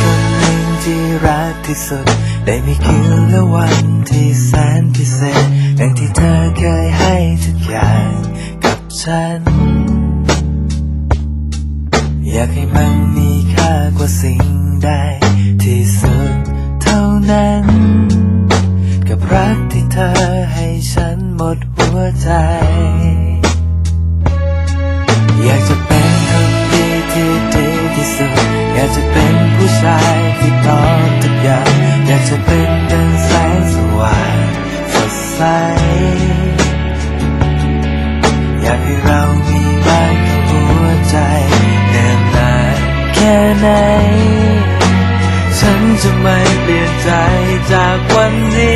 คนหนึ่งที่รักที่สุด ได้มีคืนและวันที่แสนพิเศษดังที่เธอเคยให้ทุกอย่างกับฉัน อยากให้มันมีค่ากว่าสิ่งใดที่สุดเท่านั้น กับรักที่เธอให้ฉันหมดหัวใจ ใส อยากให้เรามีบ้านหัวใจเดินนานแค่ไหน ฉันจะไม่เปลี่ยนใจจากวันนี้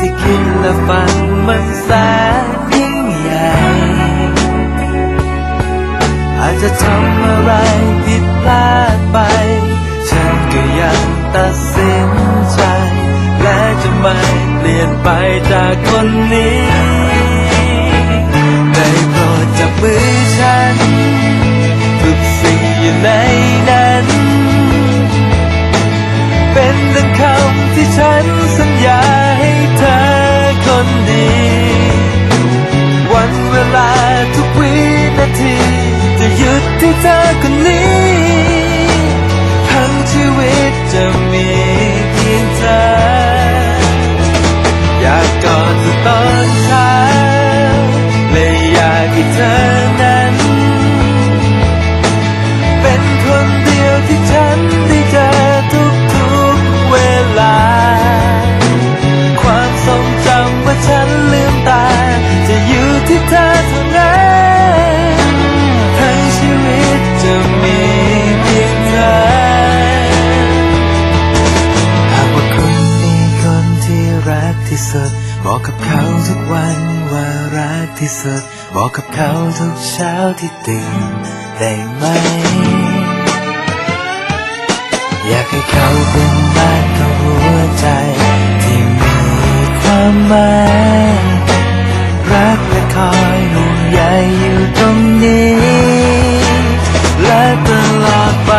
ที่คิดและฝันมันแสนยิ่งใหญ่ อาจจะทำอะไรผิดพลาดไป ฉันก็ยังตัดสินใจ และจะไม่เปลี่ยนไปจากคนนี้ได้โปรดจับมือฉันทุกสิ่งอยู่ในนั้น เป็นดังคำที่ฉันสัญ หยุ สุด บอกกับเขาทุกวันว่ารักที่สุด บอกกับเขาทุกเช้าที่ตื่นได้ไหม อยากให้เขาเป็นบ้านของหัวใจ ที่มีความหมายรักและคอยห่วงใยอยู่ตรงนี้ และตลอดไป